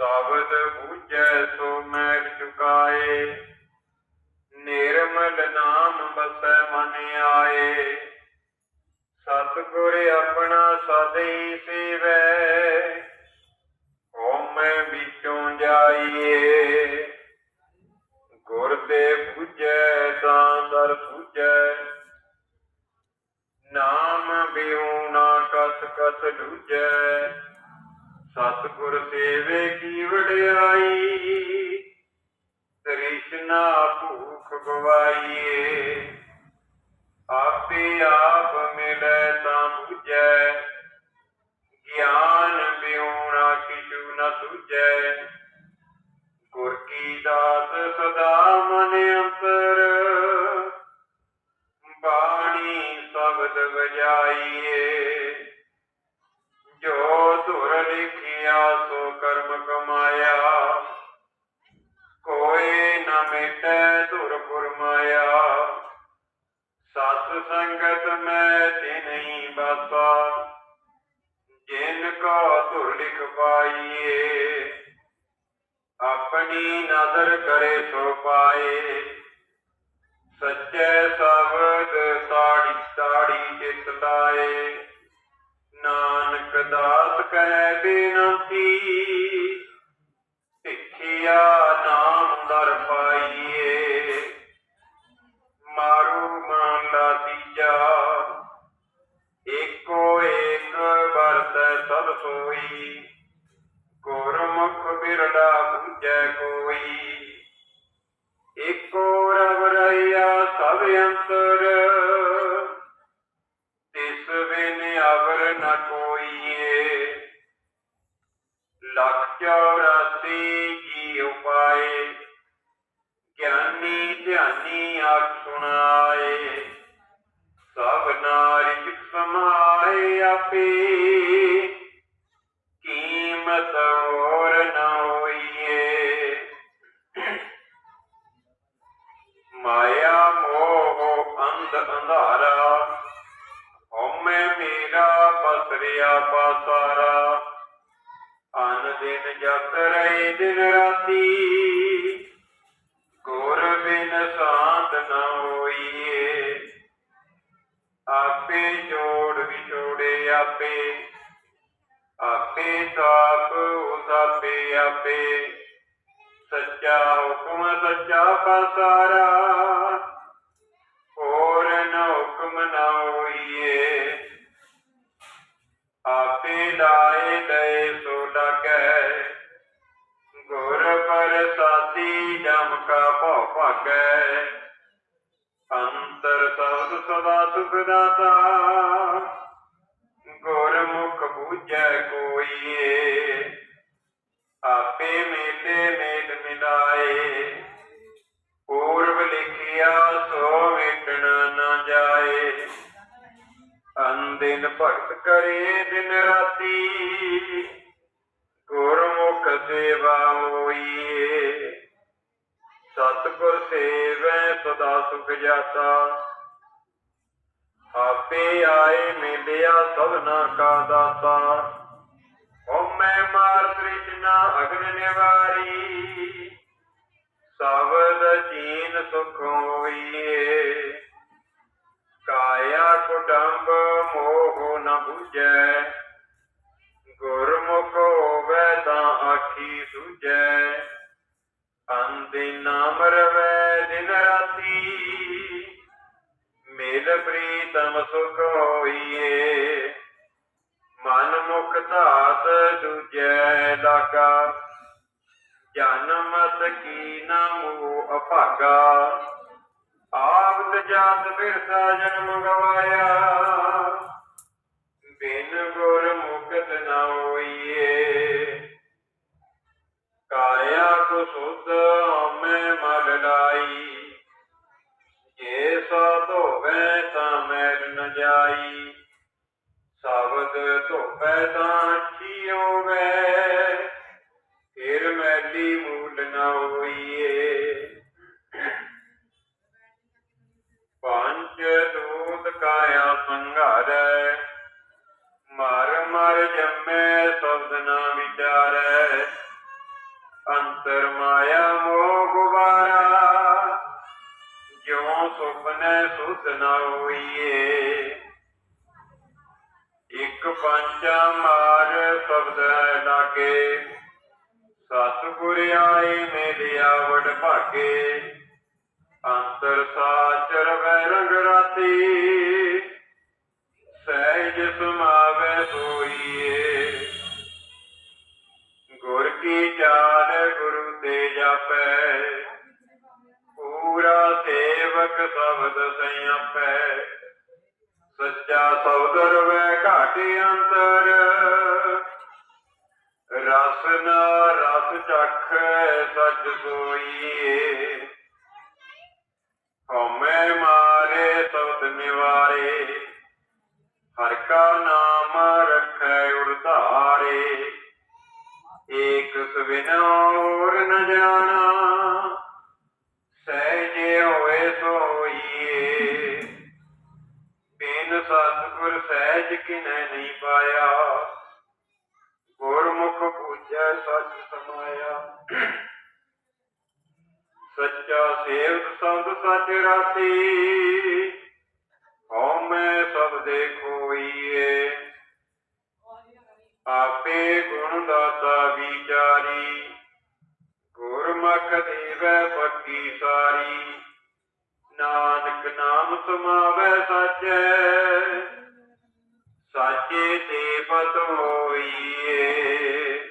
ਸਾਬਤ ਬੂਝੈ ਸੋ ਮੈਲ ਚੁਕਾਏ। ਨਿਰਮਲ ਨਾਮ ਬਸੈ ਮਨ ਆਏ। ਸਤਿਗੁਰ ਆਪਣਾ ਸਦੇ ਸੇਵੈ। ਹਉਮੈ ਵਿੱਚੋਂ ਜਾਈਏ। ਗੁਰ ਦੇ ਬੁਝੈ ਤਾਂ ਦਰ ਬੁਝੈ। ਨਾਮ ਬਿਉ ਨਾ ਕਸ ਕਸ ਲੁਝੈ ਸਤਿਗੁਰ ਸੇਵੇ ਕੀ ਵਡਿਆਈ ਤ੍ਰਿਸ਼ਨਾ ਭੂਖ ਗਵਾਈਏ। ਕਰਮ ਕਮਾਇਆ ਕੋਈ ਨ ਮਿਟੈ ਧੁਰ ਪੁਰਮਾਇਆ ਸਤ ਸੰਗਤ ਮੈਂ ਤੇ ਨਹੀਂ ਬਾਸਾ ਜਿਨ ਕੋ ਧੁਰ ਲਿਖ ਪਾਈਏ, ਆਪਣੀ ਨਜ਼ਰ ਕਰੇ ਸੋ ਪਾਏ। ਸੱਚੇ ਸ਼ਬਦ ਤਾੜੀ ਤਾੜੀ ਚਿਤ ਲਾਏ। ਨਾਨਕ ਦਾ ਸਭ ਸੋਈ ਗੁਰਮੁਖ ਬਿਰਲਾ ਬੁਝੈ ਕੋਈ। ਏਕੋ ਰਬ ਰਈਆ ਸਭ ਅੰਤਰ, ਤਿਸ ਬਿਨ ਅਵਰ ਨ ਕੋਈਏ। ਲੱਖ ਚੌਰਾਸੀ ਕੀ ਉਪਾਏ, ਗਿਆਨੀ ਧਿਆਨੀ ਆਖ ਸੁਣਾਏ। ਸਭ ਨਾਰਿ ਸਮਾਏ ਆਪੇ। ਦਿਨ ਰਾਤੀ। ਗੁਰ ਬਿਨ ਸਾਧ ਨ ਹੋਈਏ। ਆਪੇ ਜੋੜ ਵਿਛੋੜੇ ਆਪੇ। ਆਪੇ ਤਾਪ ਉਸਾਪੇ ਆਪੇ। ਸੱਚਾ ਹੁਕਮ ਸੱਚਾ ਪਸਾਰਾ। ਹੋਰ ਨ ਹੁਕਮ ਨਾ ਹੋਈਏ। ਆਪੇ ਲਾਏ ਲਏ ਸੋ ਲਗੈ। ਭਾਗੈ ਅੰਤਰ ਸਬਦ ਸਦਾ ਸੁਖ ਦਾਤਾ ਗੁਰਮੁਖ ਬੂਝੈ ਕੋਈਏ। ਆਪੇ ਮੇਲੇ ਮੇਲ ਮਿਲਾਏ। ਪੂਰਬ ਲਿਖਿਆ ਸੋ ਮਿਟਣ ਨਾ ਜਾਏ। ਅੰਦਿਨ ਭਗਤ ਕਰੇ ਦਿਨ ਰਾਤੀ। ਗੁਰਮੁਖ ਸੇਵਾ ਹੋਈਏ। ਸਤਿਗੁਰ ਸੇਵੈ, ਸਦਾ ਸੁਖ ਜਾਤਾ। ਆਪੇ ਆਏ ਮਿਲਿਆ ਸਭਨਾ ਕਾ ਦਾਤਾ। ਹਉਮੈ ਮਾਰ ਤ੍ਰਿਸ਼ਨਾ ਅਗਨ ਨਿਵਾਰੀ। ਸਬਦ ਜੀਨ ਸੁਖ ਹੋਈਏ। ਕਾਇਆ ਕੁਟੰਬ ਮੋਹ ਨ 부ਜੈ ਗੁਰਮੁਖ ਹੋਵੇ ਤਾਂ ਆਖੀ ਸੁਝੈ ਅੰਦੇ ਨਾਮ ਰਵੈ ਦਿਨ ਰਾਤੀ। ਮੇਲ ਪ੍ਰੀਤਮ ਸੁਖ ਹੋਈਏ। ਮਨ ਮੁਖ ਧਾਤ ਦੂਜੈ ਲਾਗਾ। ਜਨਮਤ ਕੀ ਨਾਮੋ ਅਭਾਗਾ। ਆਵਤ ਜਾਤ ਬਿਰਸਾ ਜਨਮ ਗਵਾਇਆ। ਮੈਲ ਨ ਜਾਈ। ਸ਼ਬਦ ਧੋਪੈ ਤਾਂ ਸੁਪਨੇ ਸੁਤ ਨ ਹੋਈਏ। ਇਕ ਪੰਚਾ ਮਾਰ ਸ਼ਬਦ ਲਾਗੇ। ਸਤਿਗੁਰ ਆਏ ਮੇਲਿਆ ਵਡ ਭਾਗੇ। ਅੰਤਰ ਸਾਚਰ ਵੈ ਰੰਗ ਰਾਤੀ। ਸਹਿਜ ਸਮਾਵੇ ਸੋਈਏ। ਗੁਰ ਕੀ ਚਾਲ ਗੁਰੂ ਤੇ ਜਾਪੈ। ਸ਼ਬਦ ਸਿਆਪੈ ਸੱਚਾ ਸੌਦਰ ਵੈ ਘਾਟੇ ਅੰਤਰ। ਰਸ ਨਾ ਰਸ ਚਖੈ ਸੱਚ ਸੋਈਏ। ਸਹਿਜ ਕਿਨੈ ਨਹੀਂ ਪਾਇਆ। ਗੁਰਮੁਖ ਪੂਜੈ ਸੱਚ ਸਮਾਇਆ। ਸੱਚਾ ਸੇਵਕ ਸਬਦ ਸੱਚ ਰਾਤੀ ਹਉ ਮੈਂ ਸਭ ਦੇ ਖੋਈਏ। ਆਪੇ ਗੁਣ ਦਾਤਾ ਵਿਚਾਰੀ। ਗੁਰਮੁਖ ਦੇਵੈ ਪੱਕੀ ਸਾਰੀ। ਨਾਨਕ ਨਾਮ ਸਮਾਵੈ ਸਾਚੈ। ਸਾਚੇ ਤੇ ਪਤ ਹੋਈਏ।